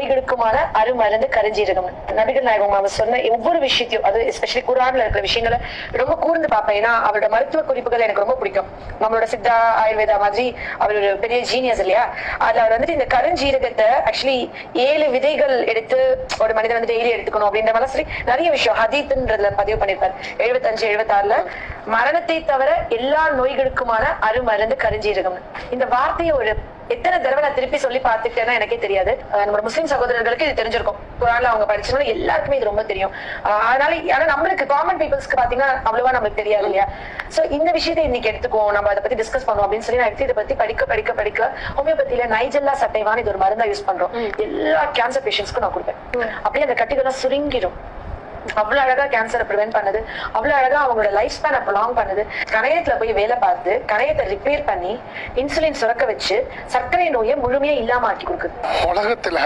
நோய்களுக்குமான அருமருந்து கருஞ்சீரகம் நபிகள் நாயகம் அவர் சொன்ன ஒவ்வொரு விஷயத்தையும் அது எஸ்பெஷலி குரான்ல இருக்கிற விஷயங்களை ரொம்ப கூர்ந்து பார்ப்பேன். ஏன்னா அவரோட மருத்துவ குறிப்புகள் எனக்கு ரொம்ப பிடிக்கும். நம்மளோட சித்தா ஆயுர்வேதா மாதிரி அவர் ஒரு பெரிய ஜீனியஸ் இல்லையா? அதுல அவர் வந்துட்டு இந்த கருஞ்சீரகத்தை ஆக்சுவலி ஏழு விதைகள் எடுத்து ஒரு மனிதன் வந்து டெய்லி எடுத்துக்கணும் அப்படின்ற மாதிரி சொல்லி நிறைய விஷயம். ஹதீத்ன்றதுல பதிவு பண்ணிருப்பார் எழுபத்தஞ்சு எழுபத்தாறுல மரணத்தை தவிர எல்லா நோய்களுக்குமான அருமருந்து கருஞ்சீரகம். இந்த வார்த்தையை ஒரு எத்தனை தடவை நான் திருப்பி சொல்லி பார்த்துட்டேன்னா எனக்கே தெரியாது. நம்மளோட முஸ்லிம் சகோதரர்களுக்கு இது தெரிஞ்சிருக்கும். குரான்ல அவங்க படிச்சனால எல்லாருக்குமே இது ரொம்ப தெரியும். அதனால ஆனா நம்மளுக்கு காமன் பீப்புள்ஸ்க்கு பாத்தீங்கன்னா அவ்வளவா நம்மளுக்கு தெரியாது இல்லையா? சோ இந்த விஷயத்தை இன்னைக்கு எடுத்துக்குவோம். நம்ம அதை பத்தி டிஸ்கஸ் பண்ணுவோம் அப்படின்னு சொல்லி நான் எடுத்து இதை பத்தி படிக்க படிக்க படிக்க ஹோமியோபதியில நைஜெல்லா சட்டைவான் இது ஒரு மருந்தா யூஸ் பண்றோம். எல்லா கேன்சர் பேஷண்ட்ஸ்க்கும் நான் கொடுப்பேன். அப்படியே அந்த கட்டிகள்லாம் சுருங்கிடும். அவ்வளவு அழகா கேன்சரை ப்ரிவென்ட் பண்ணுது. அவ்வளவு அழகா அவங்களோட லைஃப் ஸ்பேன் ப்ரொலாங் பண்ணுது. கணையத்துல போய் வேலை பார்த்து கணையத்தை ரிப்பேர் பண்ணி இன்சுலின் சுரக்க வச்சு சர்க்கரை நோயை முழுமையா இல்லாம ஆக்கி கொடுக்குது. உலகத்துல